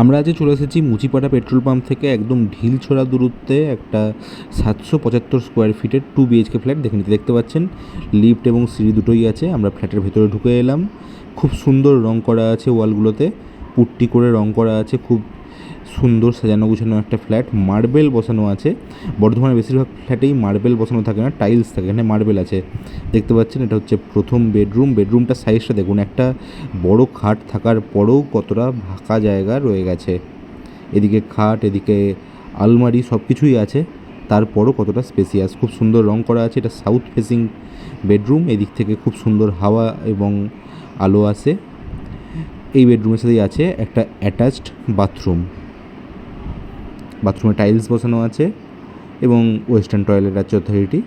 আমরা আজ চলে এসেছি মুচিপাড়া পেট্রোল পাম্প থেকে একদম ঢিল ছোড়া দূরত্বে একটা সাতশো পঁচাত্তর স্কোয়ার ফিটের টু বিএইচকে ফ্ল্যাট দেখে নিতে দেখতে পাচ্ছেন। লিফট এবং সিঁড়ি দুটোই আছে, আমরা ফ্ল্যাটের ভেতরে ঢুকে এলাম। খুব সুন্দর রং করা আছে ওয়ালগুলোতে পুট্টি করে রং করা আছে, খুব সুন্দর সাজানো গুছানো একটা ফ্ল্যাট, মার্বেল বসানো আছে। বর্ধমানে বেশিরভাগ ফ্ল্যাটেই মার্বেল বসানো থাকে না, টাইলস থাকে, এখানে মার্বেল আছে। দেখতে পাচ্ছেন, এটা হচ্ছে প্রথম বেডরুম। বেডরুমটা সাইজটা দেখুন, একটা বড় খাট থাকার পরেও কতটা ফাঁকা জায়গা রয়ে গেছে। এদিকে খাট, এদিকে আলমারি সব কিছুই আছে। তারপরও কতটা স্পেসিয়াস, খুব সুন্দর রং করা আছে, এটা সাউথ ফেসিং বেডরুম। এদিক থেকে খুব সুন্দর হাওয়া এবং আলো আসে। এই বেডরুমের সাথেই আছে একটা অ্যাটাচড বাথরুম। বাথরুমে টাইলস বসানো আছে এবং ওয়েস্টার্ন টয়লেট আছে অথরিটি।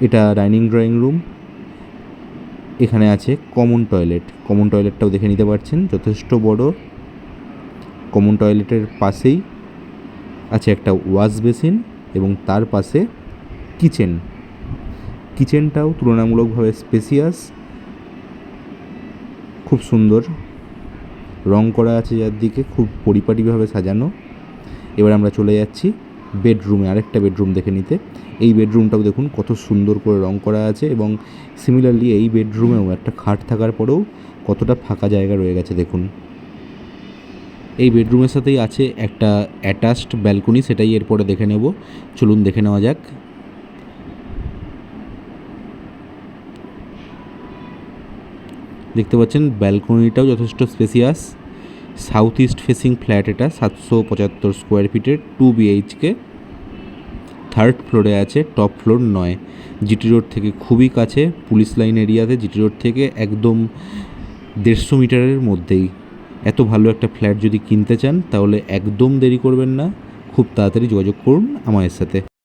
এটা ডাইনিং ড্রয়িং রুম। এখানে আছে কমন টয়লেট। কমন টয়লেটটাও দেখে নিতে পারছেন, যথেষ্ট বড়। কমন টয়লেটের পাশেই আছে একটা ওয়াশ বেসিন এবং তার পাশে কিচেন। কিচেনটাও তুলনামূলকভাবে স্পেসিয়াস। খুব সুন্দর। রং করা আছে যার দিকে খুব পরিপাটিভাবে সাজানো। এবার আমরা চলে যাচ্ছি বেডরুমে, আরেকটা বেডরুম দেখে নিতে। এই বেডরুমটাও দেখুন কত সুন্দর করে রং করা আছে এবং সিমিলারলি এই বেডরুমেও একটা খাট থাকার পরেও কতটা ফাঁকা জায়গা রয়ে গেছে দেখুন। এই বেডরুমের সাথেই আছে একটা অ্যাটাচড ব্যালকনি সেটাই এরপরে দেখে নেব। চলুন দেখে নেওয়া যাক। দেখতে পাচ্ছেন ব্যালকনিটাও যথেষ্ট spacious south east facing flat এটা, সাতশো পঁচাত্তর স্কোয়ার ফিটের টু বিএইচকে থার্ড ফ্লোরে আছে টপ ফ্লোর নয়। জিটি রোড থেকে খুবই কাছে পুলিশ লাইন এরিয়াতে জিটি রোড থেকে একদম দেড়শো মিটারের মধ্যেই। এত ভালো একটা ফ্ল্যাট যদি কিনতে চান, তাহলে একদম দেরি করবেন না। খুব তাড়াতাড়ি যোগাযোগ করুন আমাদের সাথে।